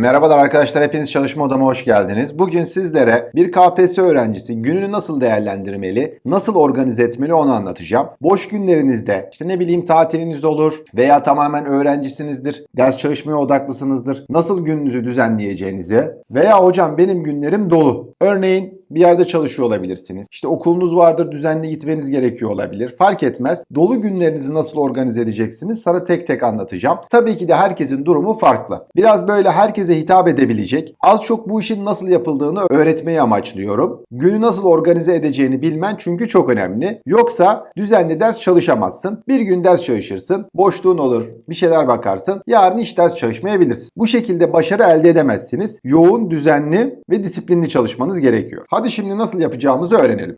Merhabalar arkadaşlar, hepiniz çalışma odama hoş geldiniz. Bugün sizlere bir KPSS öğrencisi gününü nasıl değerlendirmeli, nasıl organize etmeli onu anlatacağım. Boş günlerinizde, işte ne bileyim tatiliniz olur veya tamamen öğrencisinizdir, ders çalışmaya odaklısınızdır. Nasıl gününüzü düzenleyeceğinizi veya hocam benim günlerim dolu. Örneğin bir yerde çalışıyor olabilirsiniz. İşte okulunuz vardır, düzenli gitmeniz gerekiyor olabilir. Fark etmez. Dolu günlerinizi nasıl organize edeceksiniz sana tek tek anlatacağım. Tabii ki de herkesin durumu farklı. Biraz böyle herkese hitap edebilecek, az çok bu işin nasıl yapıldığını öğretmeyi amaçlıyorum. Günü nasıl organize edeceğini bilmen çünkü çok önemli. Yoksa düzenli ders çalışamazsın. Bir gün ders çalışırsın, boşluğun olur, bir şeyler bakarsın. Yarın hiç ders çalışmayabilirsin. Bu şekilde başarı elde edemezsiniz. Yoğun, düzenli ve disiplinli çalışmanız gerekiyor. Hadi şimdi nasıl yapacağımızı öğrenelim.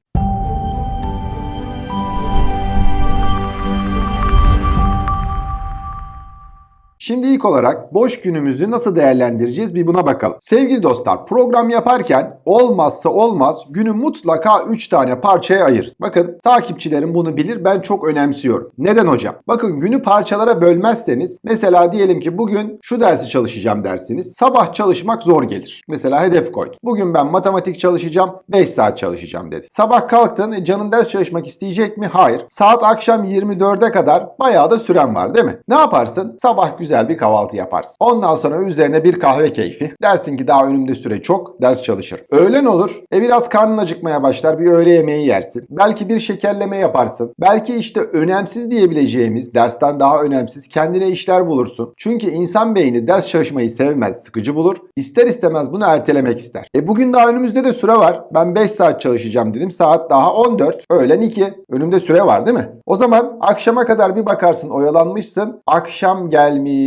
Şimdi ilk olarak boş günümüzü nasıl değerlendireceğiz bir buna bakalım. Sevgili dostlar program yaparken olmazsa olmaz günü mutlaka 3 tane parçaya ayır. Bakın takipçilerim bunu bilir ben çok önemsiyorum. Neden hocam? Bakın günü parçalara bölmezseniz mesela diyelim ki bugün şu dersi çalışacağım dersiniz. Sabah çalışmak zor gelir. Mesela hedef koydun. Bugün ben matematik çalışacağım 5 saat çalışacağım dedi. Sabah kalktın e, canın ders çalışmak isteyecek mi? Hayır. Saat akşam 24'e kadar bayağı da süren var değil mi? Ne yaparsın? Sabah güzel bir kahvaltı yaparsın. Ondan sonra üzerine bir kahve keyfi. Dersin ki daha önümde süre çok, ders çalışır. Öğlen olur. E biraz karnın acıkmaya başlar. Bir öğle yemeği yersin. Belki bir şekerleme yaparsın. Belki işte önemsiz diyebileceğimiz, dersten daha önemsiz kendine işler bulursun. Çünkü insan beyni ders çalışmayı sevmez, sıkıcı bulur. İster istemez bunu ertelemek ister. E bugün daha önümüzde de süre var. Ben 5 saat çalışacağım dedim. Saat daha 14. Öğlen 2. Önümde süre var değil mi? O zaman akşama kadar bir bakarsın oyalanmışsın. Akşam gelmiş.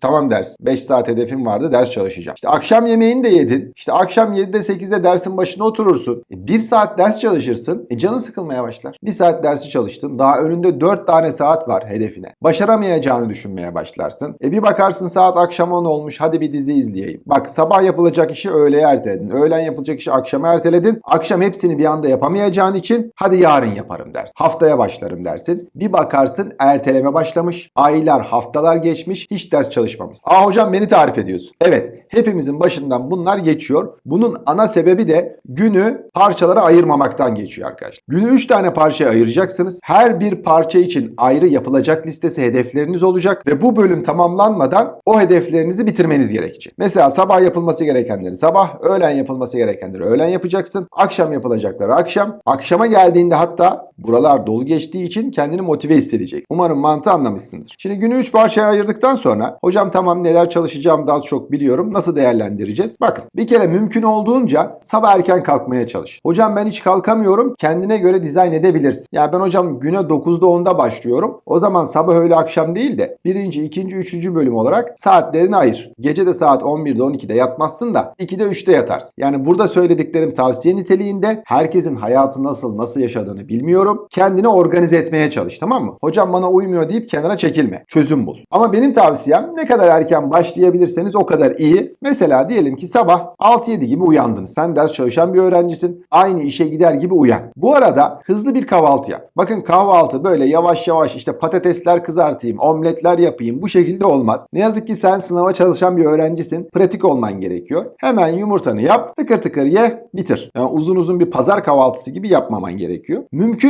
Tamam ders. 5 saat hedefim vardı. Ders çalışacağım. İşte akşam yemeğini de yedin. İşte akşam 7'de 8'de dersin başına oturursun. E, 1 saat ders çalışırsın. E canın sıkılmaya başlar. 1 saat dersi çalıştın. Daha önünde 4 tane saat var hedefine. Başaramayacağını düşünmeye başlarsın. E bir bakarsın saat akşam 10 olmuş. Hadi bir dizi izleyeyim. Bak sabah yapılacak işi öğleye erteledin. Öğlen yapılacak işi akşama erteledin. Akşam hepsini bir anda yapamayacağın için hadi yarın yaparım dersin. Haftaya başlarım dersin. Bir bakarsın erteleme başlamış. Aylar, haftalar geçmiş. Hiç ders çalışmamış. Aa hocam beni tarif ediyorsun. Evet. Hepimizin başından bunlar geçiyor. Bunun ana sebebi de günü parçalara ayırmamaktan geçiyor arkadaşlar. Günü 3 tane parçaya ayıracaksınız. Her bir parça için ayrı yapılacak listesi hedefleriniz olacak ve bu bölüm tamamlanmadan o hedeflerinizi bitirmeniz gerekecek. Mesela sabah yapılması gerekenleri sabah, öğlen yapılması gerekenleri öğlen yapacaksın. Akşam yapılacakları akşam. Akşama geldiğinde hatta buralar dolu geçtiği için kendini motive hissedecek. Umarım mantığı anlamışsındır. Şimdi günü 3 parçaya ayırdıktan sonra hocam tamam neler çalışacağım daha çok biliyorum. Nasıl değerlendireceğiz? Bakın bir kere mümkün olduğunca sabah erken kalkmaya çalış. Hocam ben hiç kalkamıyorum. Kendine göre dizayn edebilirsin. Ya ben hocam güne 9'da 10'da başlıyorum. O zaman sabah öğle akşam değil de birinci, ikinci, üçüncü bölüm olarak saatlerini ayır. Gece de saat 11'de 12'de yatmazsın da 2'de 3'te yatarsın. Yani burada söylediklerim tavsiye niteliğinde herkesin hayatı nasıl nasıl yaşadığını bilmiyorum. Kendini organize etmeye çalış tamam mı? Hocam bana uymuyor deyip kenara çekilme. Çözüm bul. Ama benim tavsiyem ne kadar erken başlayabilirseniz o kadar iyi. Mesela diyelim ki sabah 6-7 gibi uyandınız. Sen ders çalışan bir öğrencisin. Aynı işe gider gibi uyan. Bu arada hızlı bir kahvaltı yap. Bakın kahvaltı böyle yavaş yavaş işte patatesler kızartayım, omletler yapayım. Bu şekilde olmaz. Ne yazık ki sen sınava çalışan bir öğrencisin. Pratik olman gerekiyor. Hemen yumurtanı yap, tıkır tıkır ye, bitir. Yani uzun uzun bir pazar kahvaltısı gibi yapmaman gerekiyor.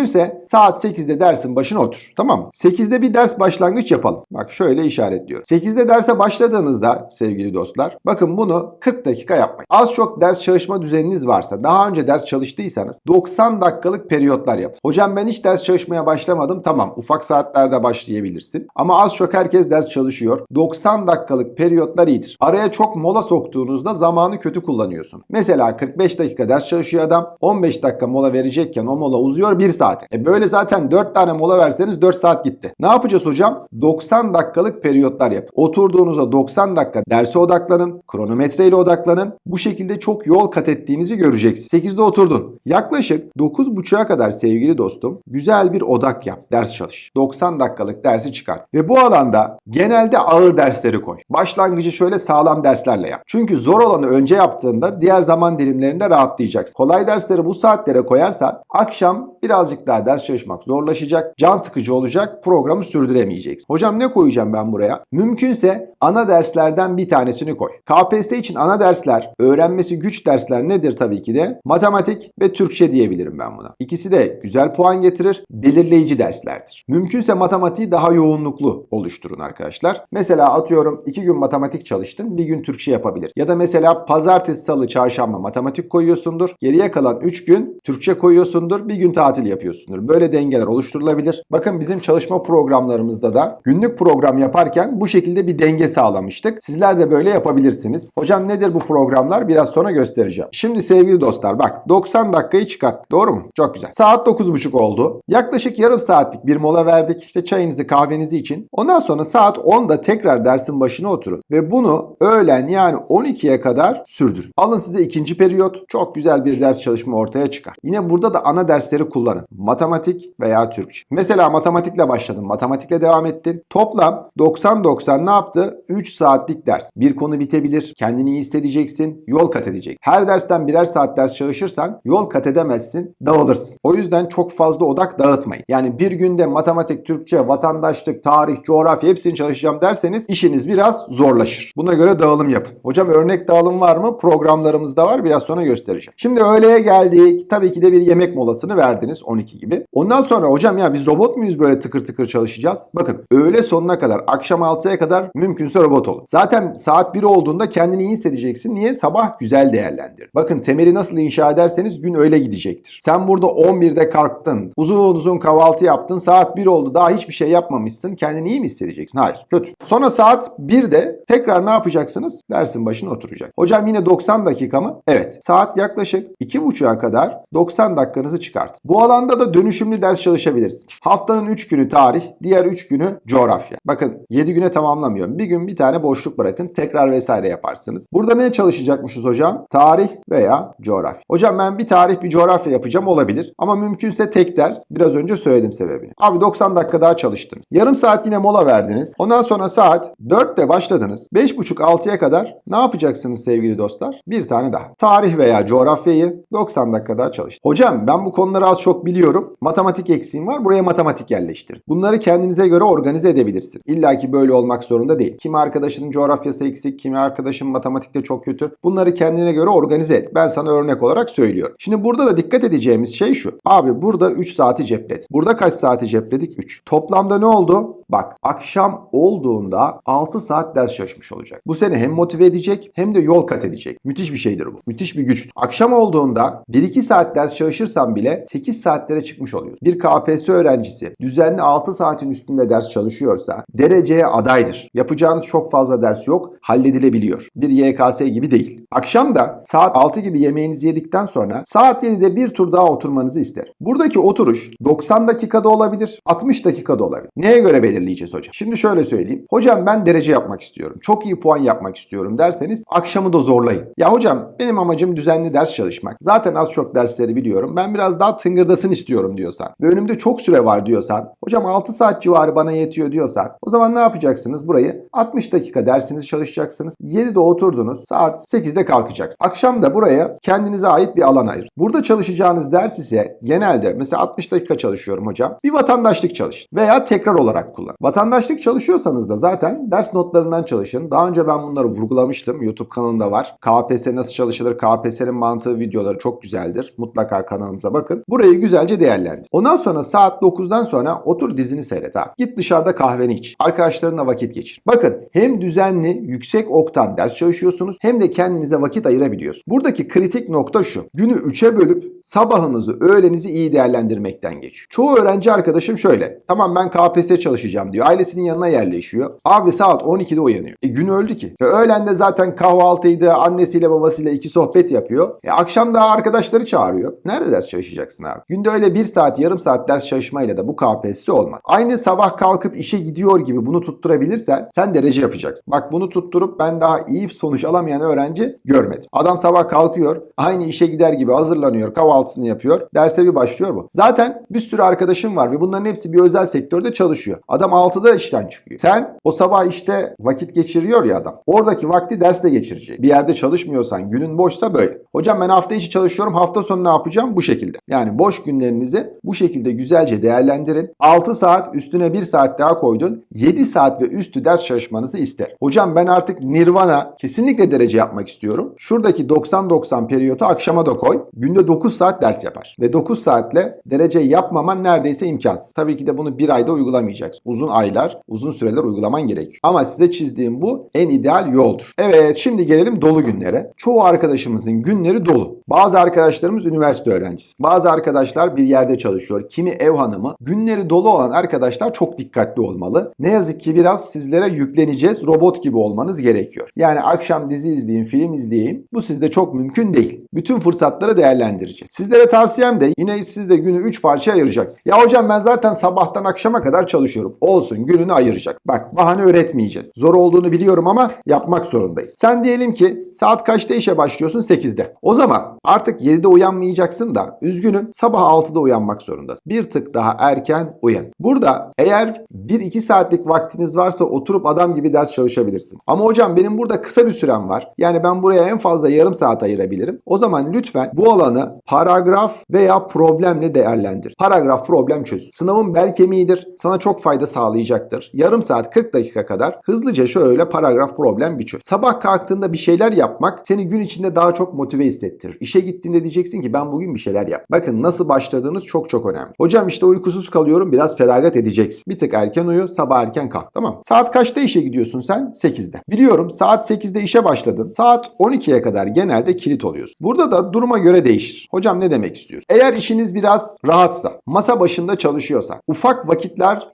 Mümkünse saat 8'de dersin başına otur. Tamam mı? 8'de bir ders başlangıç yapalım. Bak şöyle işaretliyorum. 8'de derse başladığınızda sevgili dostlar bakın bunu 40 dakika yapmayın. Az çok ders çalışma düzeniniz varsa daha önce ders çalıştıysanız 90 dakikalık periyotlar yapın. Hocam ben hiç ders çalışmaya başlamadım. Tamam ufak saatlerde başlayabilirsin. Ama az çok herkes ders çalışıyor. 90 dakikalık periyotlar iyidir. Araya çok mola soktuğunuzda zamanı kötü kullanıyorsun. Mesela 45 dakika ders çalışıyor adam. 15 dakika mola verecekken o mola uzuyor 1 saate. E böyle zaten 4 tane mola verseniz 4 saat gitti. Ne yapacağız hocam? 90 dakikalık periyotlar yap. Oturduğunuzda 90 dakika derse odaklanın. Kronometreyle odaklanın. Bu şekilde çok yol kat ettiğinizi göreceksiniz. 8'de oturdun. Yaklaşık 9.30'a kadar sevgili dostum güzel bir odak yap. Ders çalış. 90 dakikalık dersi çıkart. Ve bu alanda genelde ağır dersleri koy. Başlangıcı şöyle sağlam derslerle yap. Çünkü zor olanı önce yaptığında diğer zaman dilimlerinde rahatlayacaksın. Kolay dersleri bu saatlere koyarsan akşam birazcık daha ders çalışmak zorlaşacak. Can sıkıcı olacak. Programı sürdüremeyeceksin. Hocam ne koyacağım ben buraya? Mümkünse ana derslerden bir tanesini koy. KPSS için ana dersler, öğrenmesi güç dersler nedir tabii ki de? Matematik ve Türkçe diyebilirim ben buna. İkisi de güzel puan getirir, belirleyici derslerdir. Mümkünse matematiği daha yoğunluklu oluşturun arkadaşlar. Mesela atıyorum 2 gün matematik çalıştın, bir gün Türkçe yapabilir. Ya da mesela pazartesi, salı, çarşamba matematik koyuyorsundur. Geriye kalan 3 gün Türkçe koyuyorsundur, bir gün tatil yapıyorsundur. Böyle dengeler oluşturulabilir. Bakın bizim çalışma programlarımızda da günlük program yaparken bu şekilde bir denge sağlamıştık. Sizler de böyle yapabilirsiniz. Hocam nedir bu programlar? Biraz sonra göstereceğim. Şimdi sevgili dostlar bak 90 dakikayı çıkart. Doğru mu? Çok güzel. Saat 9.30 oldu. Yaklaşık yarım saatlik bir mola verdik. İşte çayınızı kahvenizi için. Ondan sonra saat 10'da tekrar dersin başına oturun. Ve bunu öğlen yani 12'ye kadar sürdürün. Alın size ikinci periyot. Çok güzel bir ders çalışma ortaya çıkar. Yine burada da ana dersleri kullanın. Matematik veya Türkçe. Mesela matematikle başladın. Matematikle devam ettin. Toplam 90-90 ne yaptı? 3 saatlik ders. Bir konu bitebilir. Kendini iyi hissedeceksin. Yol kat edecek. Her dersten birer saat ders çalışırsan yol kat edemezsin. Dağılırsın. O yüzden çok fazla odak dağıtmayın. Yani bir günde matematik, Türkçe, vatandaşlık, tarih, coğrafya hepsini çalışacağım derseniz işiniz biraz zorlaşır. Buna göre dağılım yapın. Hocam örnek dağılım var mı? Programlarımızda var. Biraz sonra göstereceğim. Şimdi öğleye geldik. Tabii ki de bir yemek molasını verdiniz 12 gibi. Ondan sonra hocam ya biz robot muyuz böyle tıkır tıkır çalışacağız? Bakın öğle sonuna kadar akşam 6'ya kadar mümkünse robot olun. Zaten saat 1 olduğunda kendini iyi hissedeceksin. Niye? Sabah güzel değerlendir. Bakın temeli nasıl inşa ederseniz gün öyle gidecektir. Sen burada 11'de kalktın. Uzun uzun kahvaltı yaptın. Saat 1 oldu. Daha hiçbir şey yapmamışsın. Kendini iyi mi hissedeceksin? Hayır. Kötü. Sonra saat 1'de tekrar ne yapacaksınız? Dersin başına oturacak. Hocam yine 90 dakika mı? Evet. Saat yaklaşık 2.30'a kadar 90 dakikanızı çıkart. Bu alanda da dönüşümlü ders çalışabilirsin. Haftanın 3 günü tarih, diğer 3 günü coğrafya. Bakın 7 güne tamamlamıyorum. Bir gün bir tane boşluk bırakın. Tekrar vesaire yaparsınız. Burada ne çalışacakmışız hocam? Tarih veya coğrafya. Hocam ben bir tarih bir coğrafya yapacağım olabilir. Ama mümkünse tek ders. Biraz önce söyledim sebebini. Abi 90 dakika daha çalıştınız. Yarım saat yine mola verdiniz. Ondan sonra saat 4'te başladınız. 5.30-6'ya kadar ne yapacaksınız sevgili dostlar? Bir tane daha. Tarih veya coğrafyayı 90 dakika daha çalıştın. Hocam ben bu konuları az çok biliyorum. Matematik eksiğim var. Buraya matematik yerleştirin. Bunları kendinize göre organize edebilirsin. İlla ki böyle olmak zorunda değil. Kimi arkadaşının coğrafyası eksik, kimi arkadaşın matematikte çok kötü. Bunları kendine göre organize et. Ben sana örnek olarak söylüyorum. Şimdi burada da dikkat edeceğimiz şey şu. Abi burada 3 saati cepledik. Burada kaç saati cepledik? 3. Toplamda ne oldu? Bak akşam olduğunda 6 saat ders çalışmış olacak. Bu seni hem motive edecek hem de yol kat edecek. Müthiş bir şeydir bu. Müthiş bir güç. Akşam olduğunda 1-2 saat ders çalışırsan bile 8 saatlere çıkmış oluyorsun. Bir KPSS öğrencisi düzenli 6 saatin üstünde ders çalışıyorsa dereceye adaydır. Yapacağınız çok fazla ders yok. Halledilebiliyor. Bir YKS gibi değil. Akşam da saat 6 gibi yemeğinizi yedikten sonra saat 7'de bir tur daha oturmanızı isterim. Buradaki oturuş 90 dakikada olabilir, 60 dakikada olabilir. Neye göre belirleyeceğiz hocam? Şimdi şöyle söyleyeyim. Hocam ben derece yapmak istiyorum. Çok iyi puan yapmak istiyorum derseniz akşamı da zorlayın. Ya hocam benim amacım düzenli ders çalışmak. Zaten az çok dersleri biliyorum. Ben biraz daha tıngırdasın istiyorum diyorsan ve önümde çok süre var diyorsan, hocam 6 saat civarı bana yetiyor diyorsan o zaman ne yapacaksınız? Burayı 60 dakika dersinizi çalışacaksınız. 7'de oturdunuz. Saat 8'de kalkacaksınız. Akşam da buraya kendinize ait bir alan ayırın. Burada çalışacağınız ders ise genelde mesela 60 dakika çalışıyorum hocam. Bir vatandaşlık çalış veya tekrar olarak kullan. Vatandaşlık çalışıyorsanız da zaten ders notlarından çalışın. Daha önce ben bunları vurgulamıştım. YouTube kanalında var. KPSS nasıl çalışılır? KPSS'nin mantığı videoları çok güzeldir. Mutlaka kanalımıza bakın. Burayı güzelce değerlendir. Ondan sonra saat 9'dan sonra otur dizini seyret abi. Git dışarıda kahveni iç. Arkadaşlarınla vakit geçir. Bakın hem düzenli, yüksek oktan ders çalışıyorsunuz hem de kendinize vakit ayırabiliyorsunuz. Buradaki kritik nokta şu. Günü 3'e bölüp sabahınızı, öğlenizi iyi değerlendirmekten geçiyor. Çoğu öğrenci arkadaşım şöyle. Tamam ben KPSS çalışacağım diyor. Ailesinin yanına yerleşiyor. Abi saat 12'de uyanıyor. E gün öldü ki. E, öğlende zaten kahvaltıydı, annesiyle babasıyla iki sohbet yapıyor. E, akşam da arkadaşları çağırıyor. Nerede ders çalışacaksın abi? Günde öyle bir saat, yarım saat ders çalışmayla da bu KPSS olmaz. Aynı sabah kalkıp işe gidiyor gibi bunu tutturabilirsen sen derece yapacaksın. Bak bunu tutturup ben daha iyi sonuç alamayan öğrenci görmedim. Adam sabah kalkıyor, aynı işe gider gibi hazırlanıyor, kahvaltısını yapıyor, derse bir başlıyor bu. Zaten bir sürü arkadaşım var ve bunların hepsi bir özel sektörde çalışıyor. Adam Adam 6'da işten çıkıyor. Sen o sabah işte vakit geçiriyor ya adam. Oradaki vakti derste geçirecek. Bir yerde çalışmıyorsan günün boşsa böyle. Hocam ben hafta içi çalışıyorum. Hafta sonu ne yapacağım? Bu şekilde. Yani boş günlerinizi bu şekilde güzelce değerlendirin. 6 saat üstüne 1 saat daha koydun. 7 saat ve üstü ders çalışmanızı ister. Hocam ben artık Nirvana kesinlikle derece yapmak istiyorum. Şuradaki 90-90 periyotu akşama da koy. Günde 9 saat ders yapar. Ve 9 saatle derece yapmaman neredeyse imkansız. Tabii ki de bunu bir ayda uygulamayacaksın. Uzun aylar, uzun süreler uygulaman gerekiyor. Ama size çizdiğim bu en ideal yoldur. Evet şimdi gelelim dolu günlere. Çoğu arkadaşımızın günleri dolu. Bazı arkadaşlarımız üniversite öğrencisi. Bazı arkadaşlar bir yerde çalışıyor. Kimi ev hanımı. Günleri dolu olan arkadaşlar çok dikkatli olmalı. Ne yazık ki biraz sizlere yükleneceğiz. Robot gibi olmanız gerekiyor. Yani akşam dizi izleyin, film izleyin. Bu sizde çok mümkün değil. Bütün fırsatları değerlendireceğiz. Sizlere tavsiyem de yine siz de günü 3 parçaya ayıracaksınız. Ya hocam ben zaten sabahtan akşama kadar çalışıyorum. Olsun gününü ayıracak. Bak bahane öğretmeyeceğiz. Zor olduğunu biliyorum ama yapmak zorundayız. Sen diyelim ki saat kaçta işe başlıyorsun? 8'de. O zaman artık 7'de uyanmayacaksın da üzgünüm sabah 6'da uyanmak zorundasın. Bir tık daha erken uyan. Burada eğer 1-2 saatlik vaktiniz varsa oturup adam gibi ders çalışabilirsin. Ama hocam benim burada kısa bir sürem var. Yani ben buraya en fazla yarım saat ayırabilirim. O zaman lütfen bu alanı paragraf veya problemle değerlendir. Paragraf problem çöz. Sınavın bel kemiğidir. Sana çok fayda sağlayacaktır. Yarım saat 40 dakika kadar hızlıca şöyle paragraf problem çöz. Sabah kalktığında bir şeyler yapmak seni gün içinde daha çok motive hissettirir. İşe gittiğinde diyeceksin ki ben bugün bir şeyler yap. Bakın nasıl başladığınız çok çok önemli. Hocam işte uykusuz kalıyorum biraz feragat edeceksin. Bir tık erken uyu sabah erken kalk tamam. Saat kaçta işe gidiyorsun sen? 8'de. Biliyorum saat 8'de işe başladın. Saat 12'ye kadar genelde kilit oluyorsun. Burada da duruma göre değişir. Hocam ne demek istiyorsun? Eğer işiniz biraz rahatsa, masa başında çalışıyorsan, ufak vakitler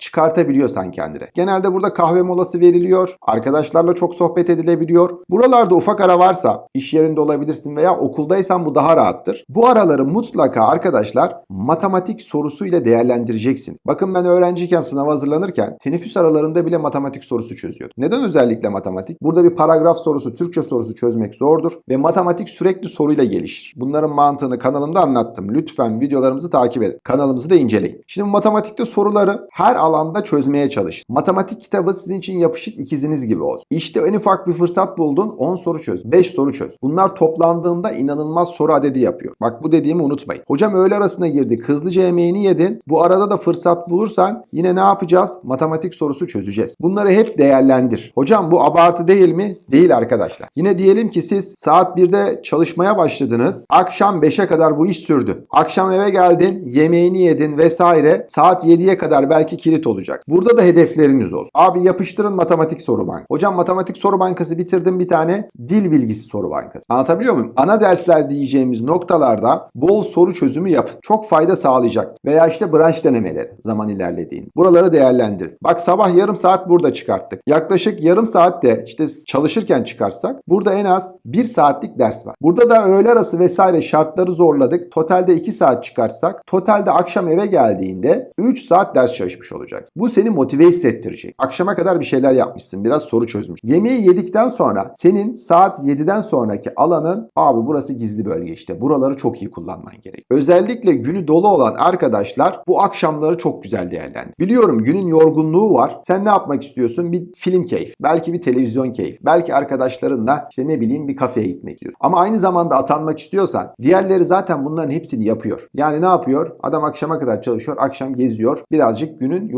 çıkartabiliyorsan kendine. Genelde burada kahve molası veriliyor. Arkadaşlarla çok sohbet edilebiliyor. Buralarda ufak ara varsa iş yerinde olabilirsin veya okuldaysan bu daha rahattır. Bu araları mutlaka arkadaşlar matematik sorusuyla değerlendireceksin. Bakın ben öğrenciyken sınava hazırlanırken teneffüs aralarında bile matematik sorusu çözüyordum. Neden özellikle matematik? Burada bir paragraf sorusu, Türkçe sorusu çözmek zordur ve matematik sürekli soruyla gelişir. Bunların mantığını kanalımda anlattım. Lütfen videolarımızı takip edin. Kanalımızı da inceleyin. Şimdi matematikte soruları her alanda çözmeye çalış. Matematik kitabı sizin için yapışık ikiziniz gibi olsun. İşte en ufak bir fırsat buldun 10 soru çöz, 5 soru çöz. Bunlar toplandığında inanılmaz soru adedi yapıyor. Bak bu dediğimi unutmayın. Hocam öğle arasına girdik. Hızlıca yemeğini yedin. Bu arada da fırsat bulursan yine ne yapacağız? Matematik sorusu çözeceğiz. Bunları hep değerlendir. Hocam bu abartı değil mi? Değil arkadaşlar. Yine diyelim ki siz saat 1'de çalışmaya başladınız. Akşam 5'e kadar bu iş sürdü. Akşam eve geldin, yemeğini yedin vesaire. Saat 7'ye kadar belki kilit olacak. Burada da hedefleriniz olsun. Abi yapıştırın matematik soru bankası. Hocam matematik soru bankası bitirdim bir tane. Dil bilgisi soru bankası. Anlatabiliyor muyum? Ana dersler diyeceğimiz noktalarda bol soru çözümü yapın. Çok fayda sağlayacak. Veya işte branş denemeleri zaman ilerlediğin. Buraları değerlendirin. Bak sabah yarım saat burada çıkarttık. Yaklaşık yarım saatte işte çalışırken çıkarsak burada en az bir saatlik ders var. Burada da öğle arası vesaire şartları zorladık. Totalde 2 saat çıkartsak totalde akşam eve geldiğinde 3 saat ders çalışmış olacaksın. Bu seni motive hissettirecek. Akşama kadar bir şeyler yapmışsın. Biraz soru çözmüş. Yemeği yedikten sonra senin saat 7'den sonraki alanın abi burası gizli bölge işte. Buraları çok iyi kullanman gerek. Özellikle günü dolu olan arkadaşlar bu akşamları çok güzel değerlendir. Biliyorum günün yorgunluğu var. Sen ne yapmak istiyorsun? Bir film keyif. Belki bir televizyon keyif. Belki arkadaşlarınla işte ne bileyim bir kafeye gitmek istiyorsun. Ama aynı zamanda atanmak istiyorsan diğerleri zaten bunların hepsini yapıyor. Yani ne yapıyor? Adam akşama kadar çalışıyor, akşam geziyor. Birazcık günün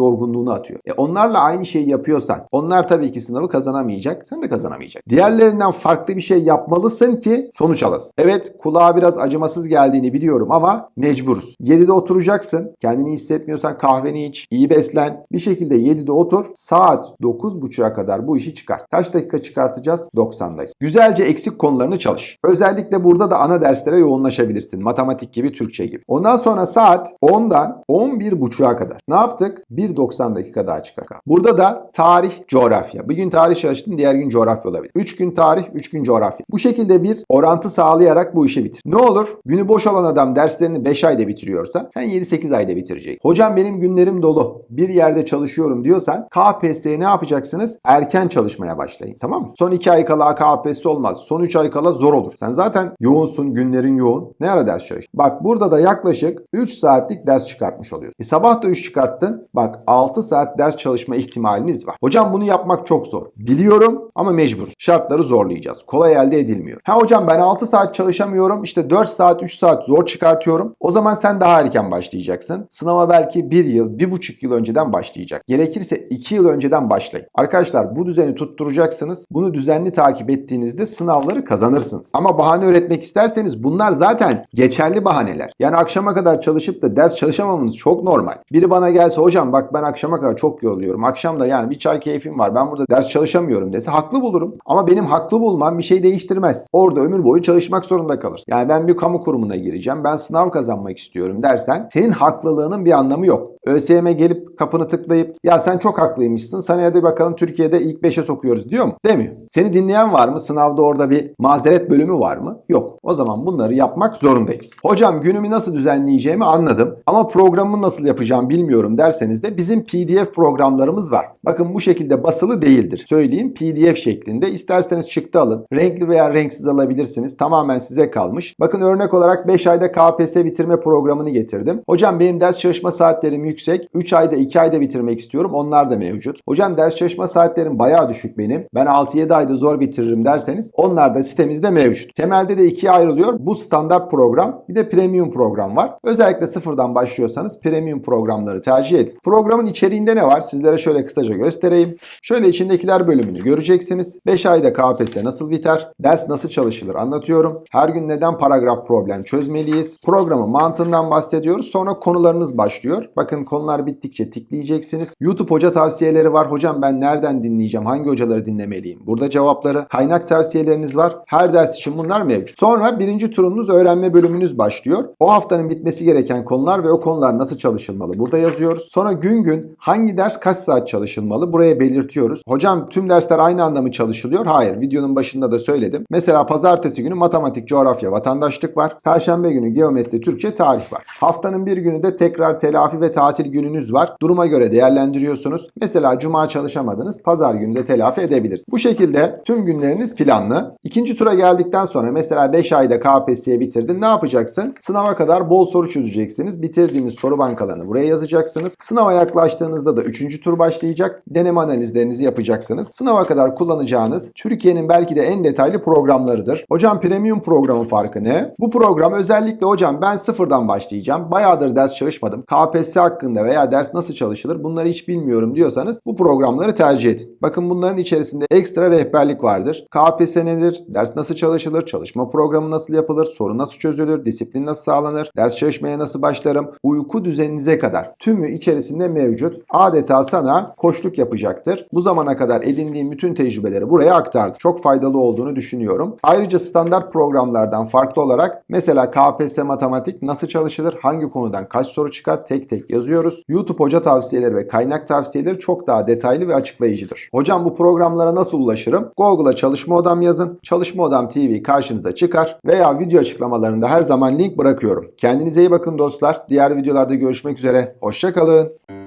yorgunluğunu atıyor. E onlarla aynı şeyi yapıyorsan onlar tabii ki sınavı kazanamayacak. Sen de kazanamayacaksın. Diğerlerinden farklı bir şey yapmalısın ki sonuç alasın. Evet kulağa biraz acımasız geldiğini biliyorum ama mecburuz. 7'de oturacaksın. Kendini hissetmiyorsan kahveni iç, iyi beslen. Bir şekilde 7'de otur. Saat 9.30'a kadar bu işi çıkart. Kaç dakika çıkartacağız? 90 dakika. Güzelce eksik konularını çalış. Özellikle burada da ana derslere yoğunlaşabilirsin. Matematik gibi, Türkçe gibi. Ondan sonra saat 10'dan 11.30'a kadar. Ne yaptık? 1.90 dakika daha çıkar. Burada da tarih, coğrafya. Bir gün tarih çalıştın, diğer gün coğrafya olabilir. 3 gün tarih, 3 gün coğrafya. Bu şekilde bir orantı sağlayarak bu işi bitir. Ne olur? Günü boş olan adam derslerini 5 ayda bitiriyorsa sen 7-8 ayda bitirecek. Hocam benim günlerim dolu. Bir yerde çalışıyorum diyorsan KPSS'ye ne yapacaksınız? Erken çalışmaya başlayın. Tamam mı? Son 2 ay kala KPSS olmaz. Son 3 ay kala zor olur. Sen zaten yoğunsun, günlerin yoğun. Ne ara ders çalış? Bak burada da yaklaşık 3 saatlik ders çıkartmış oluyorsun. E sabah da 3 çıkarttın. Bak 6 6 saat ders çalışma ihtimaliniz var. Hocam bunu yapmak çok zor. Biliyorum ama mecbur. Şartları zorlayacağız. Kolay elde edilmiyor. Ha hocam ben 6 saat çalışamıyorum. İşte 4 saat 3 saat zor çıkartıyorum. O zaman sen daha erken başlayacaksın. Sınava belki 1 yıl, 1,5 yıl önceden başlayacak. Gerekirse 2 yıl önceden başlayın. Arkadaşlar bu düzeni tutturacaksınız. Bunu düzenli takip ettiğinizde sınavları kazanırsınız. Ama bahane öğretmek isterseniz bunlar zaten geçerli bahaneler. Yani akşama kadar çalışıp da ders çalışamamanız çok normal. Biri bana gelse hocam bak ben akşama kadar çok yoruluyorum. Akşam da yani bir çay keyfim var. Ben burada ders çalışamıyorum dese haklı bulurum. Ama benim haklı bulmam bir şey değiştirmez. Orada ömür boyu çalışmak zorunda kalırsın. Yani ben bir kamu kurumuna gireceğim. Ben sınav kazanmak istiyorum dersen senin haklılığının bir anlamı yok. ÖSYM gelip kapını tıklayıp ya sen çok haklıymışsın sana hadi bakalım Türkiye'de ilk 5'e sokuyoruz diyor mu? Demiyor. Seni dinleyen var mı? Sınavda orada bir mazeret bölümü var mı? Yok. O zaman bunları yapmak zorundayız. Hocam günümü nasıl düzenleyeceğimi anladım ama programı nasıl yapacağım bilmiyorum derseniz de bizim PDF programlarımız var. Bakın bu şekilde basılı değildir. Söyleyeyim PDF şeklinde. İsterseniz çıktı alın. Renkli veya renksiz alabilirsiniz. Tamamen size kalmış. Bakın örnek olarak 5 ayda KPSS bitirme programını getirdim. Hocam benim ders çalışma saatlerim yüksek. 3 ayda 2 ayda bitirmek istiyorum. Onlar da mevcut. Hocam ders çalışma saatlerim bayağı düşük benim. Ben 6-7 ayda zor bitiririm derseniz onlar da sitemizde mevcut. Temelde de ikiye ayrılıyor. Bu standart program bir de premium program var. Özellikle sıfırdan başlıyorsanız premium programları tercih edin. Programın içeriğinde ne var? Sizlere şöyle kısaca göstereyim. Şöyle içindekiler bölümünü göreceksiniz. 5 ayda KPSS nasıl biter? Ders nasıl çalışılır anlatıyorum. Her gün neden paragraf problem çözmeliyiz? Programın mantığından bahsediyoruz. Sonra konularınız başlıyor. Bakın konular bittikçe tıklayacaksınız. YouTube hoca tavsiyeleri var. Hocam ben nereden dinleyeceğim? Hangi hocaları dinlemeliyim? Burada cevapları. Kaynak tavsiyeleriniz var. Her ders için bunlar mevcut. Sonra birinci turunuz öğrenme bölümünüz başlıyor. O haftanın bitmesi gereken konular ve o konular nasıl çalışılmalı? Burada yazıyoruz. Sonra gün gün hangi ders kaç saat çalışılmalı? Buraya belirtiyoruz. Hocam tüm dersler aynı anda mı çalışılıyor? Hayır. Videonun başında da söyledim. Mesela pazartesi günü matematik, coğrafya, vatandaşlık var. Perşembe günü geometri, Türkçe, tarih var. Haftanın bir günü de tekrar telafi ve tatil gününüz var. Duruma göre değerlendiriyorsunuz. Mesela cuma çalışamadınız. Pazar günü de telafi edebilirsiniz. Bu şekilde tüm günleriniz planlı. İkinci tura geldikten sonra mesela 5 ayda KPSS'ye bitirdin. Ne yapacaksın? Sınava kadar bol soru çözeceksiniz. Bitirdiğiniz soru bankalarını buraya yazacaksınız. Sınava yaklaştığınızda da 3. tur başlayacak. Deneme analizlerinizi yapacaksınız. Sınava kadar kullanacağınız Türkiye'nin belki de en detaylı programlarıdır. Hocam premium programın farkı ne? Bu program özellikle hocam ben sıfırdan başlayacağım. Bayağıdır ders çalışmadım. KPSS hakkında veya ders nasıl çalışılır bunları hiç bilmiyorum diyorsanız bu programları tercih edin. Bakın bunların içerisinde ekstra rehberlik vardır. KPSS nedir? Ders nasıl çalışılır? Çalışma programı nasıl yapılır? Soru nasıl çözülür? Disiplin nasıl sağlanır? Ders çalışmaya nasıl başlarım? Uyku düzeninize kadar tümü içerisinde mevcut. Adeta sana koçluk yapacaktır. Bu zamana kadar edindiğim bütün tecrübeleri buraya aktardım. Çok faydalı olduğunu düşünüyorum. Ayrıca standart programlardan farklı olarak mesela KPSS matematik nasıl çalışılır? Hangi konudan kaç soru çıkar? Tek tek yazıyoruz. YouTube hoca tavsiyeleri ve kaynak tavsiyeleri çok daha detaylı ve açıklayıcıdır. Hocam bu programlara nasıl ulaşırım? Google'a çalışma odam yazın. Çalışma odam TV karşınıza çıkar veya video açıklamalarında her zaman link bırakıyorum. Kendinize iyi bakın dostlar. Diğer videolarda görüşmek üzere. Hoşçakalın.